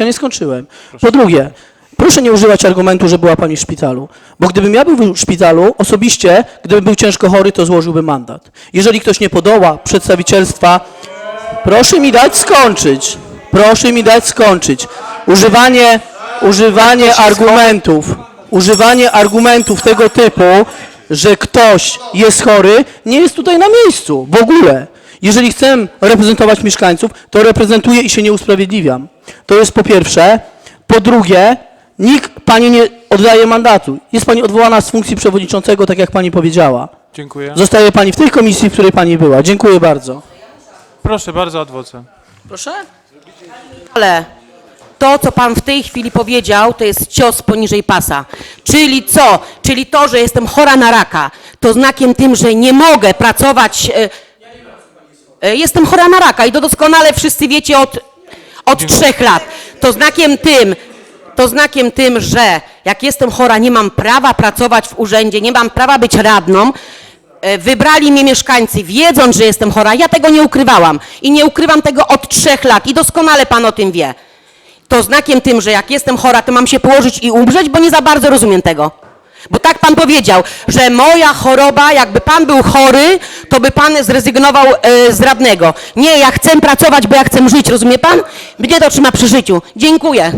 Ja nie skończyłem. Po drugie, proszę nie używać argumentu, że była pani w szpitalu. Bo gdybym ja był w szpitalu, osobiście, gdybym był ciężko chory, to złożyłbym mandat. Jeżeli ktoś nie podoła przedstawicielstwa, proszę mi dać skończyć. Proszę mi dać skończyć. Używanie, używanie argumentów, używanie argumentów tego typu, że ktoś jest chory, nie jest tutaj na miejscu w ogóle. Jeżeli chcę reprezentować mieszkańców, to reprezentuję i się nie usprawiedliwiam. To jest po pierwsze. Po drugie, nikt pani nie oddaje mandatu. Jest pani odwołana z funkcji przewodniczącego, tak jak pani powiedziała. Dziękuję. Zostaje pani w tej komisji, w której pani była. Dziękuję bardzo. Proszę bardzo, adwoce. Proszę? Ale to, co pan w tej chwili powiedział, to jest cios poniżej pasa. Czyli co? Czyli to, że jestem chora na raka, to znakiem tym, że nie mogę pracować. e, e, Jestem chora na raka i to doskonale wszyscy wiecie od, od trzech lat. To znakiem tym, to znakiem tym, że jak jestem chora, nie mam prawa pracować w urzędzie, nie mam prawa być radną. E, Wybrali mnie mieszkańcy, wiedząc, że jestem chora. Ja tego nie ukrywałam i nie ukrywam tego od trzech lat i doskonale pan o tym wie. To znakiem tym, że jak jestem chora, to mam się położyć i umrzeć, bo nie za bardzo rozumiem tego. Pan powiedział, że moja choroba, jakby pan był chory, to by pan zrezygnował e, z radnego. Nie, ja chcę pracować, bo ja chcę żyć, rozumie pan? Mnie to trzyma przy życiu. Dziękuję.